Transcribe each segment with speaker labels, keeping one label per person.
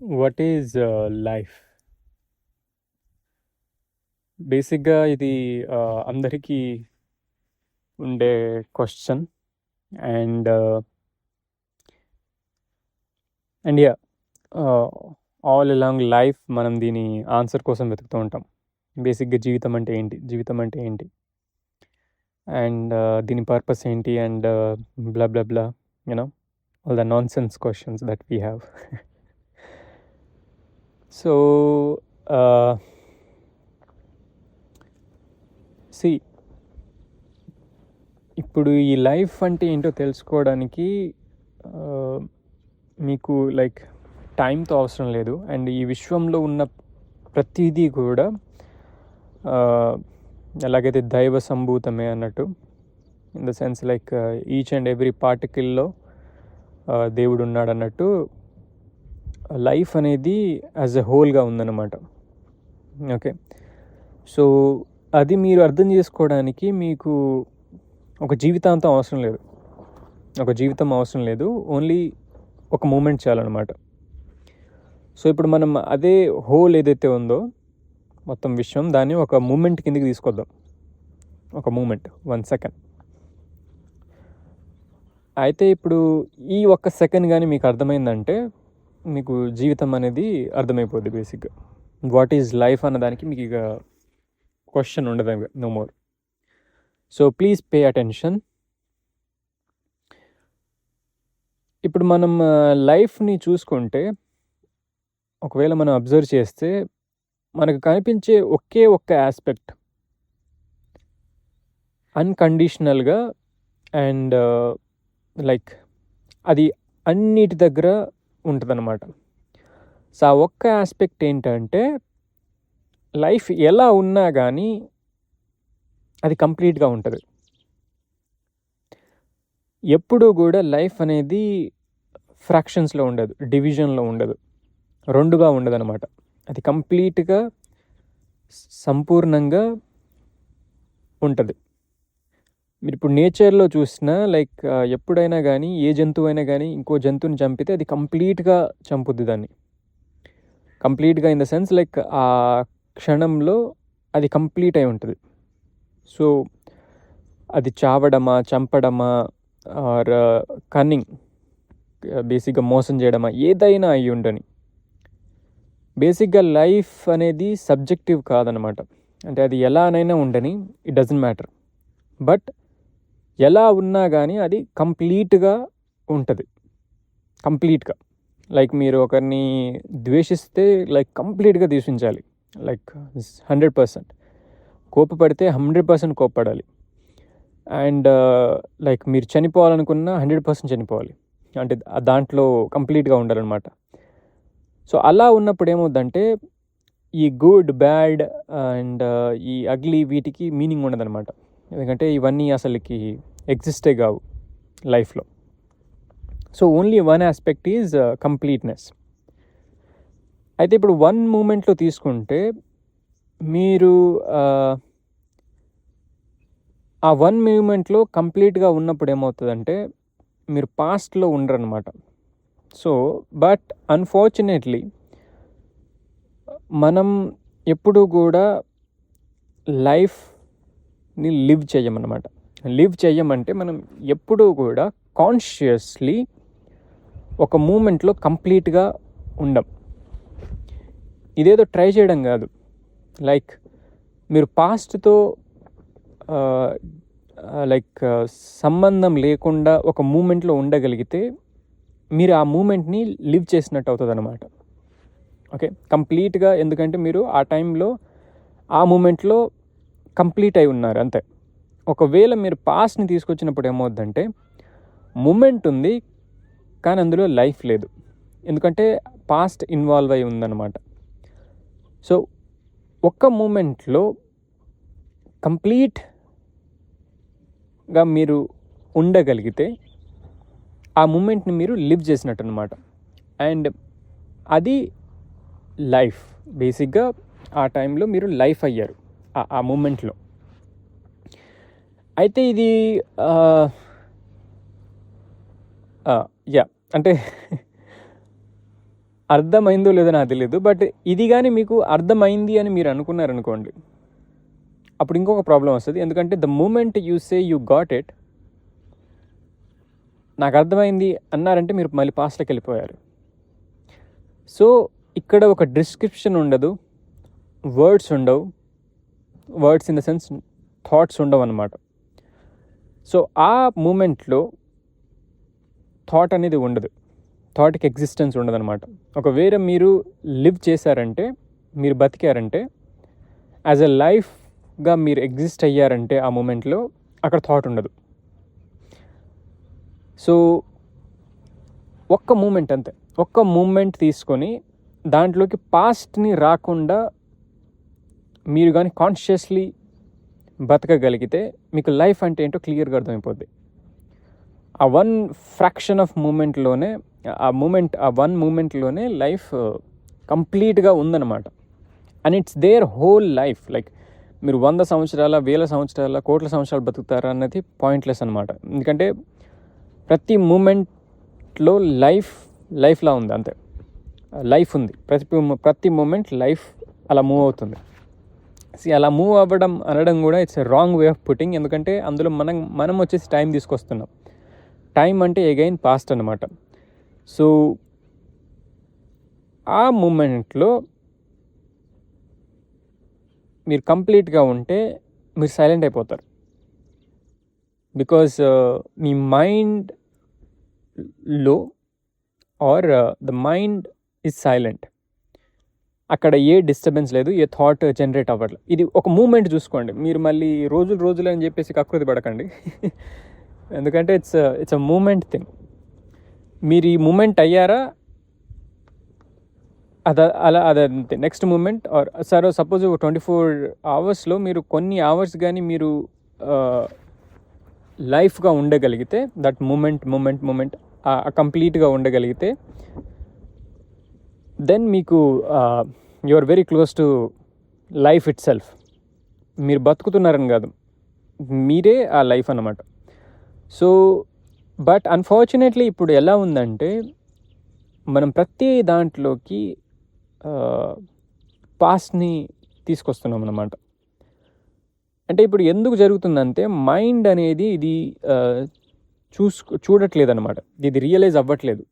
Speaker 1: What is life? బేసిక్‌గా ఇది uh, అందరికీ ఉండే question and and yeah all along life మనం దీని ఆన్సర్ కోసం వెతుకుతూ ఉంటాం. బేసిక్‌గా జీవితం అంటే ఏంటి? జీవితం అంటే ఏంటి? అండ్ uh, దీని పర్పస్ ఏంటి? And blah blah blah all the nonsense questions that we have so, see uh, ఇప్పుడు ఈ లైఫ్ అంటే ఏంటో తెలుసుకోవడానికి uh, మీకు లైక్ టైంతో అవసరం లేదు. అండ్ ఈ విశ్వంలో ఉన్న ప్రతిదీ కూడా uh, ఎలాగైతే దైవ సంభూతమే అన్నట్టు. In the sense like each and every పార్టికల్‌లో ah, దేవుడున్నాడన్నట్టు లైఫ్ అనేది యాజ్ ఎ హోల్‌గా ఉందన్నమాట. ఓకే. సో, అది మీరు అర్థం చేసుకోవడానికి మీకు ఒక జీవితాంతం అవసరం లేదు. ఒక జీవితం అవసరం లేదు. ఓన్లీ ఒక మూమెంట్ చాలన్నమాట. సో, ఇప్పుడు మనం అదే హోల్ ఏదైతే ఉందో మొత్తం విషయం దాన్ని ఒక మూమెంట్ కిందకి తీసుకొద్దాం. ఒక మూమెంట్ వన్ సెకండ్. అయితే ఇప్పుడు ఈ ఒక్క సెకండ్ కానీ మీకు అర్థమైందంటే మీకు జీవితం అనేది అర్థమైపోద్ది బేసిక్‌గా. వాట్ ఈజ్ లైఫ్ అన్నదానికి మీకు ఇక క్వశ్చన్ ఉండదు no more. So, please pay attention. ఇప్పుడు మనం లైఫ్‌ని చూసుకుంటే ఒకవేళ మనం అబ్జర్వ్ చేస్తే మనకు కనిపించే ఒకే ఒక్క యాస్పెక్ట్ అన్‌కండిషనల్‌గా అండ్ లైక్ అది అన్నిటి దగ్గర ఉంటుందన్నమాట సో, ఆ ఒక్క యాస్పెక్ట్ ఏంటంటే లైఫ్ ఎలా ఉన్నా కానీ అది కంప్లీట్‌గా ఉంటుంది ఎప్పుడూ కూడా లైఫ్ అనేది ఫ్రాక్షన్స్‌లో ఉండదు. డివిజన్‌లో ఉండదు. రెండుగా ఉండదు అనమాట అది కంప్లీట్‌గా సంపూర్ణంగా ఉంటుంది మీరు ఇప్పుడు నేచర్‌లో చూసినా లైక్ ఎప్పుడైనా కానీ ఏ జంతువైనా కానీ ఇంకో జంతువుని చంపితే అది కంప్లీట్‌గా చంపుద్ది దాన్ని. కంప్లీట్‌గా ఇన్ ద సెన్స్ లైక్ ఆ క్షణంలో అది కంప్లీట్ అయి ఉంటుంది సో, అది చావడమా, చంపడమా ఆర్ కన్నింగ్ బేసిక్‌గా మోసం చేయడమా ఏదైనా అయి ఉండని బేసిక్‌గా లైఫ్ అనేది సబ్జెక్టివ్ కాదనమాట. అంటే అది ఎలానైనా ఉండని ఇట్ డజంట్ మ్యాటర్. బట్ ఎలా ఉన్నా కానీ అది కంప్లీట్‌గా ఉంటుంది కంప్లీట్‌గా. లైక్ మీరు ఒకరిని ద్వేషిస్తే లైక్ కంప్లీట్‌గా ద్వేషించాలి. లైక్ 100%. కోపపడితే 100% కోప్పడాలి. అండ్ లైక్ మీరు చనిపోవాలనుకున్నా 100% చనిపోవాలి. అంటే దాంట్లో కంప్లీట్‌గా ఉండాలన్నమాట సో, అలా ఉన్నప్పుడు ఏమవుద్దంటే ఈ గుడ్, బ్యాడ్ అండ్ ఈ అగ్లీ వీటికి మీనింగ్ ఉండదనమాట. ఎందుకంటే ఇవన్నీ అసలకి ఎగ్జిస్టే కావు లైఫ్‌లో. So, only one aspect is completeness. అయితే ఇప్పుడు వన్ మూమెంట్‌లో తీసుకుంటే మీరు uh, ఆ వన్ మూమెంట్‌లో కంప్లీట్‌గా ఉన్నప్పుడు ఏమవుతుందంటే మీరు పాస్ట్‌లో ఉండరనమాట. సో, బట్ అన్‌ఫార్చునేట్‌లీ మనం ఎప్పుడూ లైఫ్ ని లివ్ చేయమన్నమాట లివ్ చేయమంటే మనం ఎప్పుడూ కూడా కాన్షియస్‌లీ ఒక మూమెంట్‌లో కంప్లీట్‌గా ఉండం. ఇదేదో ట్రై చేయడం కాదు లైక్ మీరు పాస్ట్‌తో లైక్ సంబంధం లేకుండా ఒక మూమెంట్‌లో ఉండగలిగితే మీరు ఆ మూమెంట్‌ని లివ్ చేసినట్టు అవుతుంది అనమాట ఓకే. కంప్లీట్‌గా ఎందుకంటే మీరు ఆ టైంలో ఆ మూమెంట్‌లో కంప్లీట్ అయి ఉన్నారు అంతే. ఒకవేళ మీరు పాస్ట్‌ని తీసుకొచ్చినప్పుడు ఏమవుద్దంటే మూమెంట్ ఉంది. కానీ అందులో లైఫ్ లేదు. ఎందుకంటే పాస్ట్ ఇన్వాల్వ్ అయి ఉందనమాట. సో, ఒక్క మూమెంట్‌లో కంప్లీట్‌గా మీరు ఉండగలిగితే ఆ మూమెంట్‌ని మీరు లివ్ చేసినట్టనమాట. అండ్ అది లైఫ్. బేసిక్‌గా ఆ టైంలో మీరు లైఫ్ అయ్యారు. ఆ మూమెంట్‌లో. అయితే ఇది యా అంటే అర్థమైందో లేదో నాకు తెలియదు బట్ ఇది కానీ మీకు అర్థమైంది అని మీరు అనుకున్నారనుకోండి అప్పుడు ఇంకొక ప్రాబ్లం వస్తుంది ఎందుకంటే the moment you say you got it నాకు అర్థమైంది అన్నారంటే మీరు మళ్ళీ పాస్ట్లోకి వెళ్ళిపోయారు సో ఇక్కడ ఒక డిస్క్రిప్షన్ ఉండదు వర్డ్స్ ఉండవు words in the sense thoughts ఉండవు అనమాట సో ఆ మూమెంట్లో థాట్ అనేది ఉండదు. థాట్కి ఎగ్జిస్టెన్స్ ఉండదన్నమాట. ఒకవేళ మీరు లివ్ చేశారంటే మీరు బతికారంటే యాజ్ ఎ లైఫ్గా మీరు ఎగ్జిస్ట్ అయ్యారంటే ఆ మూమెంట్లో అక్కడ థాట్ ఉండదు. సో ఒక్క మూమెంట్ అంతే. ఒక్క మూమెంట్ తీసుకొని దాంట్లోకి పాస్ట్ని రాకుండా మీరు కానీ కాన్షియస్లీ బతకగలిగితే మీకు లైఫ్ అంటే ఏంటో క్లియర్గా అర్థమైపోద్ది. ఆ వన్ ఫ్రాక్షన్ ఆఫ్ మూమెంట్లోనే ఆ మూమెంట్ ఆ వన్ మూమెంట్లోనే లైఫ్ కంప్లీట్గా ఉందన్నమాట. And it's their whole life like మీరు వంద సంవత్సరాల వేల సంవత్సరాల కోట్ల సంవత్సరాలు బతుకుతారా అన్నది పాయింట్లెస్ అనమాట ఎందుకంటే ప్రతి మూమెంట్లో లైఫ్ లైఫ్లా ఉంది అంతే. Uh, లైఫ్ ఉంది. ప్రతి ప్రతి మూమెంట్ లైఫ్ అలా మూవ్ అవుతుంది. సి అలా మూవ్ అవ్వడం అనడం కూడా it's wrong way of putting ఎందుకంటే అందులో మనం మనం వచ్చేసి టైం తీసుకొస్తున్నాం. టైం అంటే ఎగైన్ పాస్ట్ అనమాట సో ఆ మూమెంట్లో మీరు కంప్లీట్గా ఉంటే మీరు సైలెంట్ అయిపోతారు. బికాజ్ uh, మీ మైండ్లో or the mind is silent అక్కడ ఏ డిస్టర్బెన్స్ లేదు ఏ థాట్ జనరేట్ అవ్వట్లేదు. ఇది ఒక మూమెంట్ చూసుకోండి. మీరు మళ్ళీ రోజులు రోజులు అని చెప్పేసి కకృతి పడకండి. ఎందుకంటే it's it's a moment thing మీరు ఈ మూమెంట్ అయ్యారా? అద అలా అదంతే next moment or sir suppose ఒక ట్వంటీ ఫోర్ అవర్స్లో మీరు కొన్ని అవర్స్ కానీ మీరు లైఫ్గా ఉండగలిగితే దట్ మూమెంట్ మూమెంట్ మూమెంట్ కంప్లీట్గా ఉండగలిగితే దెన్ మీకు you are very close to life itself మీరు బతుకుతున్నారని కాదు. మీరే ఆ లైఫ్ అన్నమాట. సో బట్ అన్ఫార్చునేట్లీ ఇప్పుడు ఎలా ఉందంటే మనం ప్రతి దాంట్లోకి పాస్ట్ని తీసుకొస్తున్నాం అన్నమాట. అంటే ఇప్పుడు ఎందుకు జరుగుతుందంటే మైండ్ అనేది ఇది చూసు చూడట్లేదు అనమాట ఇది రియలైజ్ అవ్వట్లేదు.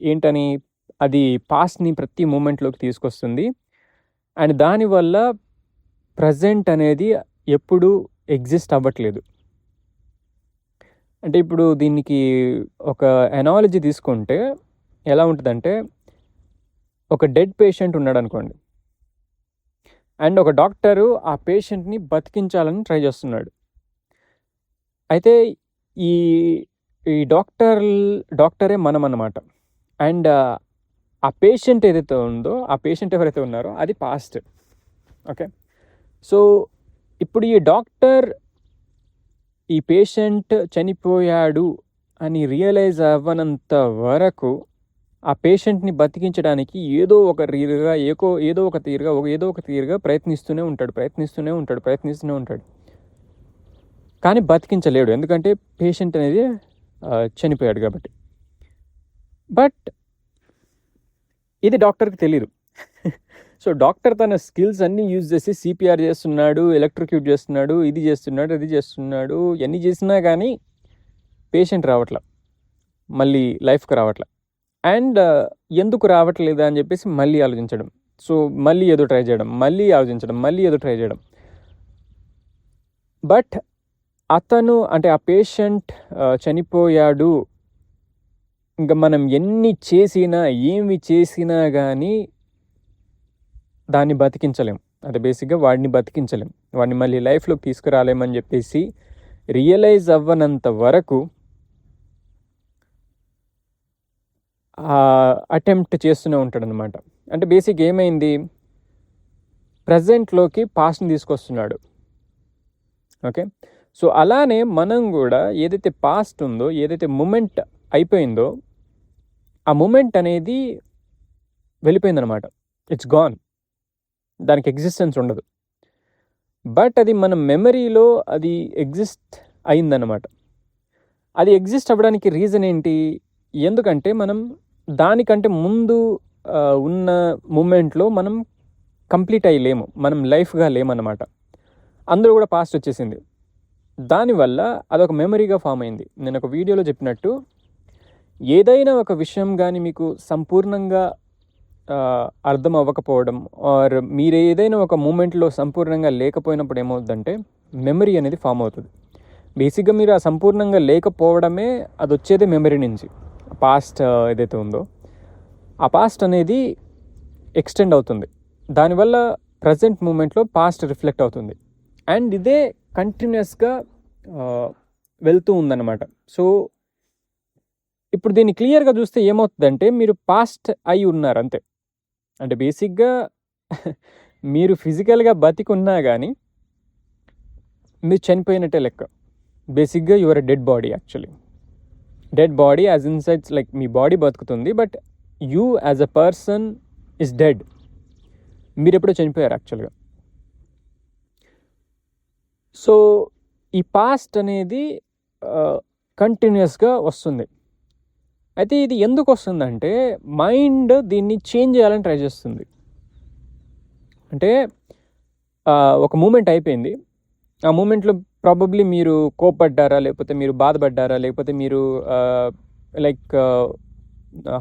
Speaker 1: ఏంటని అది పాస్ట్ని ప్రతి మూమెంట్లోకి తీసుకొస్తుంది. అండ్ దానివల్ల ప్రజెంట్ అనేది ఎప్పుడు ఎగ్జిస్ట్ అవ్వట్లేదు. అంటే ఇప్పుడు దీనికి ఒక ఎనాలజీ తీసుకుంటే ఎలా ఉంటుందంటే ఒక డెడ్ పేషెంట్ ఉన్నాడు అనుకోండి. అండ్ ఒక డాక్టరు ఆ పేషెంట్ని బతికించాలని ట్రై చేస్తున్నాడు. అయితే ఈ ఈ డాక్టర్ డాక్టరే మనం అన్నమాట అండ్ ఆ పేషెంట్ ఏదైతే ఉందో ఆ పేషెంట్ ఎవరైతే ఉన్నారో అది పాస్ట్ ఓకే సో ఇప్పుడు ఈ డాక్టర్ ఈ పేషెంట్ చనిపోయాడు అని రియలైజ్ అవ్వనంత వరకు ఆ పేషెంట్ని బతికించడానికి ఏదో ఒక తీరుగా ఏకో ఏదో ఒక తీరుగా ఏదో ఒక తీరుగా ప్రయత్నిస్తూనే ఉంటాడు ప్రయత్నిస్తూనే ఉంటాడు ప్రయత్నిస్తూనే ఉంటాడు. కానీ బతికించలేడు. ఎందుకంటే పేషెంట్ అనేది చనిపోయాడు కాబట్టి. బట్ ఇది డాక్టర్కి తెలియదు సో డాక్టర్ తన స్కిల్స్ అన్నీ యూజ్ చేసి సిపిఆర్ చేస్తున్నాడు ఎలక్ట్రిక్యూట్ చేస్తున్నాడు ఇది చేస్తున్నాడు అది చేస్తున్నాడు ఎన్ని చేసినా కానీ పేషెంట్ రావట్ల మళ్ళీ లైఫ్కి రావట్ల. అండ్ ఎందుకు రావట్లేదు అని చెప్పేసి మళ్ళీ ఆలోచించడం. సో మళ్ళీ ఏదో ట్రై చేయడం మళ్ళీ ఆలోచించడం మళ్ళీ ఏదో ట్రై చేయడం. బట్ అతను అంటే ఆ పేషెంట్ చనిపోయాడు ఇంకా మనం ఎన్ని చేసినా ఏమి చేసినా కానీ దాన్ని బతికించలేం. అది బేసిక్గా వాడిని బతికించలేం. వాడిని మళ్ళీ లైఫ్లోకి తీసుకురాలేమని చెప్పేసి రియలైజ్ అవ్వనంత వరకు అటెంప్ట్ చేస్తూనే ఉంటాడు అనమాట అంటే బేసిక్ ఏమైంది? ప్రజెంట్లోకి పాస్ట్ని తీసుకొస్తున్నాడు. ఓకే? సో అలానే మనం కూడా ఏదైతే పాస్ట్ ఉందో ఏదైతే మూమెంట్ అయిపోయిందో ఆ మూమెంట్ అనేది వెళ్ళిపోయిందనమాట ఇట్స్ గాన్ దానికి ఎగ్జిస్టెన్స్ ఉండదు. బట్ అది మన మెమరీలో అది ఎగ్జిస్ట్ అయిందనమాట అది ఎగ్జిస్ట్ అవ్వడానికి రీజన్ ఏంటి? ఎందుకంటే మనం దానికంటే ముందు ఉన్న మూమెంట్లో మనం కంప్లీట్ అయ్యి లేము మనం లైఫ్గా లేమన్నమాట. అందరూ కూడా పాస్ట్ వచ్చేసింది. దానివల్ల అదొక మెమరీగా ఫామ్ అయింది. నేను ఒక వీడియోలో చెప్పినట్టు ఏదైనా ఒక విషయం కానీ మీకు సంపూర్ణంగా అర్థం అవ్వకపోవడం ఆర్ మీరు ఏదైనా ఒక మూమెంట్లో సంపూర్ణంగా లేకపోయినప్పుడు ఏమవుతుందంటే మెమరీ అనేది ఫామ్ అవుతుంది. బేసిక్గా మీరు ఆ సంపూర్ణంగా లేకపోవడమే అది వచ్చేదే మెమరీ నుంచి. పాస్ట్ ఏదైతే ఉందో. ఆ పాస్ట్ అనేది ఎక్స్టెండ్ అవుతుంది. దానివల్ల ప్రజెంట్ మూమెంట్లో పాస్ట్ రిఫ్లెక్ట్ అవుతుంది. అండ్ ఇదే కంటిన్యూస్గా వెళ్తూ ఉందన్నమాట. సో ఇప్పుడు దీన్ని క్లియర్గా చూస్తే ఏమవుతుందంటే మీరు పాస్ట్ అయి ఉన్నారు అంతే. అంటే బేసిక్గా మీరు ఫిజికల్గా బతికున్నా కానీ మీరు చనిపోయినట్టే లెక్క. బేసిక్గా your dead body actually. Dead body as insides like me body బతుకుతుంది but you as a person is dead. మీరు ఎప్పుడో చనిపోయారు యాక్చువల్గా. సో ఈ పాస్ట్ అనేది కంటిన్యూస్గా వస్తుంది. అయితే ఇది ఎందుకు వస్తుందంటే మైండ్ దీన్ని చేంజ్ చేయాలని ట్రై చేస్తుంది. అంటే ఒక మూమెంట్ అయిపోయింది. ఆ మూమెంట్లో ప్రాబబ్లీ మీరు కోపడ్డారా లేకపోతే మీరు బాధపడ్డారా లేకపోతే మీరు లైక్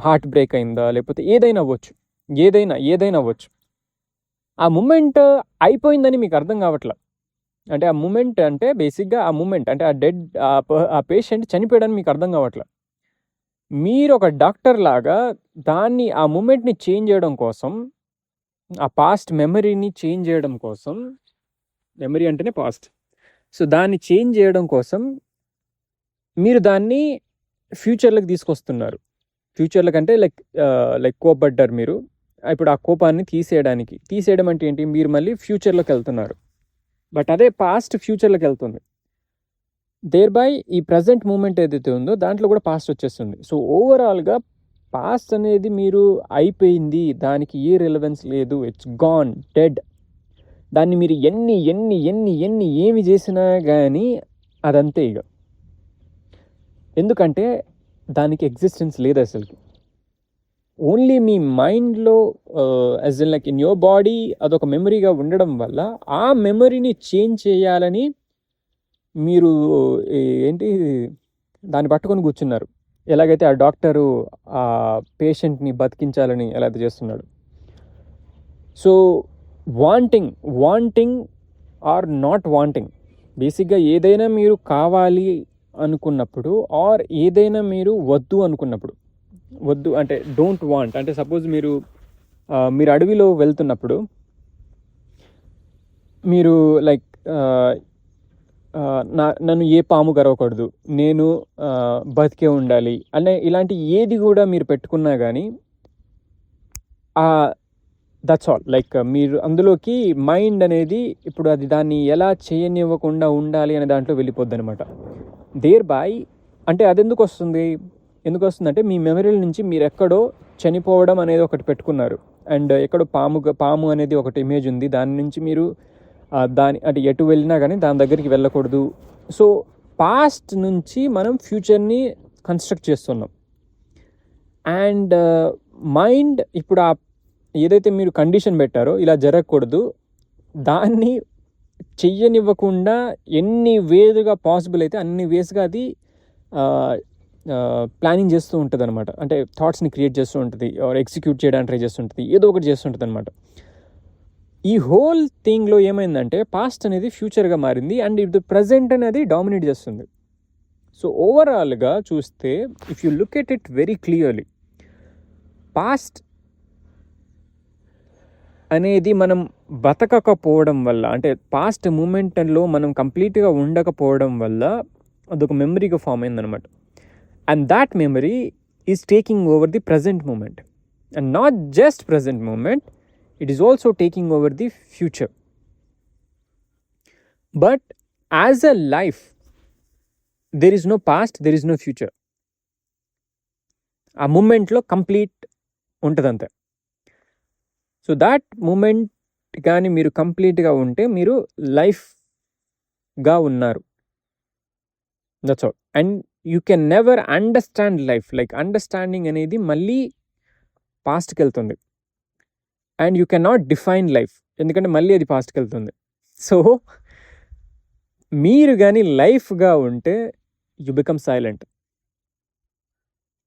Speaker 1: హార్ట్ బ్రేక్ అయిందా లేకపోతే ఏదైనా అవ్వచ్చు. ఏదైనా ఏదైనా అవ్వచ్చు. ఆ మూమెంట్ అయిపోయిందని మీకు అర్థం కావట్లా? అంటే ఆ మూమెంట్ అంటే బేసిక్గా ఆ మూమెంట్ అంటే ఆ డెడ్ ఆ పేషెంట్ చనిపోయాడని మీకు అర్థం కావట్లా? మీరు ఒక డాక్టర్ లాగా దాన్ని ఆ మూమెంట్ని చేంజ్ చేయడం కోసం ఆ పాస్ట్ మెమరీని చేంజ్ చేయడం కోసం మెమరీ అంటేనే పాస్ట్. సో దాన్ని చేంజ్ చేయడం కోసం మీరు దాన్ని ఫ్యూచర్లోకి తీసుకొస్తున్నారు. ఫ్యూచర్లో కంటే లైక్ లైక్ కోపడ్డారు మీరు. ఇప్పుడు ఆ కోపాన్ని తీసేయడానికి. తీసేయడం అంటే ఏంటి? మీరు మళ్ళీ ఫ్యూచర్లోకి వెళ్తున్నారు. బట్ అదే పాస్ట్ ఫ్యూచర్లోకి వెళ్తుంది. దేర్ బై ఈ ప్రజెంట్ మూమెంట్ ఏదైతే ఉందో దాంట్లో కూడా పాస్ట్ వచ్చేస్తుంది. సో ఓవరాల్గా పాస్ట్ అనేది మీరు అయిపోయింది దానికి ఏ రిలవెన్స్ లేదు ఇట్స్ గాన్ డెడ్ దాన్ని మీరు ఎన్ని ఎన్ని ఎన్ని ఎన్ని ఏమి చేసినా కానీ అదంతే ఇక ఎందుకంటే దానికి ఎగ్జిస్టెన్స్ లేదు అసలుకి. ఓన్లీ మీ మైండ్లో as in like in your body అదొక మెమరీగా ఉండడం వల్ల ఆ మెమరీని చేంజ్ చేయాలని మీరు ఏంటి దాన్ని పట్టుకొని కూర్చున్నారు. ఎలాగైతే ఆ డాక్టరు ఆ పేషెంట్ని బతికించాలని ఎలా అయితే చేస్తున్నాడు. So wanting wanting or not wanting. బేసిక్గా ఏదైనా మీరు కావాలి అనుకున్నప్పుడు ఆర్ ఏదైనా మీరు వద్దు అనుకున్నప్పుడు. వద్దు అంటే డోంట్ వాంట్. అంటే సపోజ్ మీరు మీరు అడవిలో వెళ్తున్నప్పుడు మీరు లైక్ నా నన్ను ఏ పాము గరవకూడదు. నేను బతికే ఉండాలి అనే ఇలాంటి ఏది కూడా మీరు పెట్టుకున్నా కానీ దట్స్ ఆల్ లైక్ మీరు అందులోకి మైండ్ అనేది ఇప్పుడు అది దాన్ని ఎలా చేయనివ్వకుండా ఉండాలి అనే దాంట్లో వెళ్ళిపోద్ది అనమాట దేర్ బాయ్ అంటే అది ఎందుకు వస్తుంది ఎందుకు వస్తుందంటే మీ మెమరీల నుంచి మీరు ఎక్కడో చనిపోవడం అనేది ఒకటి పెట్టుకున్నారు. అండ్ ఎక్కడో పాము పాము అనేది ఒకటి ఇమేజ్ ఉంది. దాని నుంచి మీరు దాని అంటే ఎటు వెళ్ళినా కానీ దాని దగ్గరికి వెళ్ళకూడదు. సో పాస్ట్ నుంచి మనం ఫ్యూచర్ని కన్స్ట్రక్ట్ చేస్తున్నాం. అండ్ మైండ్ uh, ఇప్పుడు ఆ ఏదైతే మీరు కండిషన్ పెట్టారో ఇలా జరగకూడదు. దాన్ని చెయ్యనివ్వకుండా ఎన్ని వేదుగా పాసిబుల్ అయితే అన్ని వేస్గా అది ప్లానింగ్ చేస్తూ ఉంటుంది అనమాట అంటే థాట్స్ని క్రియేట్ చేస్తూ ఉంటుంది. ఆర్ ఎగ్జిక్యూట్ చేయడానికి ట్రై చేస్తుంటుంది ఏదో ఒకటి చేస్తుంటుంది అనమాట ఈ హోల్ థింగ్లో ఏమైందంటే పాస్ట్ అనేది ఫ్యూచర్గా మారింది అండ్ ఇది ప్రజెంట్ అనేది డామినేట్ చేస్తుంది. సో ఓవరాల్గా చూస్తే if you look at it very clearly past అనేది మనం బతకకపోవడం వల్ల అంటే పాస్ట్ మూమెంట్లో మనం కంప్లీట్గా ఉండకపోవడం వల్ల అదొక మెమరీగా ఫామ్ అయిందనమాట and that memory is taking over the present moment and not just present moment it is also taking over the future but as a life there is no past there is no future ఆ మూమెంట్లో complete ఉంటుందంతే. So that moment కానీ మీరు కంప్లీట్గా ఉంటే మీరు లైఫ్గా ఉన్నారు. That's all and you can never understand life like understanding అనేది మళ్ళీ పాస్ట్కి వెళ్తుంది. And you can not define life. ఎందుకంటే మళ్ళీ అది పాస్ట్కి వెళ్తుంది. సో మీరు కానీ లైఫ్గా ఉంటే యు బికమ్ సైలెంట్.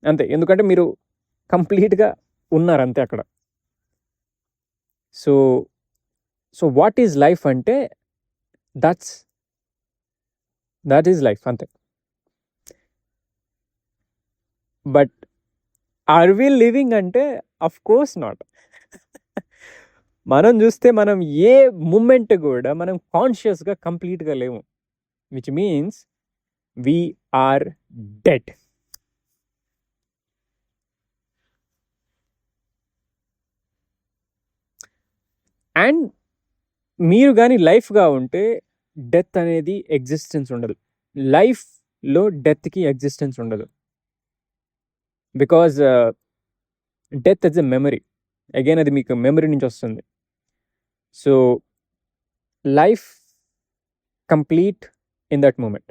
Speaker 1: అంతే. ఎందుకంటే మీరు కంప్లీట్గా ఉన్నారు అంతే అక్కడ. So so what is life అంటే దట్స్. దట్ ఈజ్ లైఫ్ అంతే. బట్ ఆర్ వి లివింగ్ అంటే అఫ్ కోర్స్ నాట్. మనం చూస్తే మనం ఏ మూమెంట్ కూడా మనం కాన్షియస్గా కంప్లీట్గా లేవు which means we are dead and మీరు కానీ లైఫ్గా ఉంటే డెత్ అనేది ఎగ్జిస్టెన్స్ ఉండదు. లైఫ్లో డెత్కి ఎగ్జిస్టెన్స్ ఉండదు. Because death is a memory again అది మీకు మెమరీ నుంచి వస్తుంది. So life complete in that moment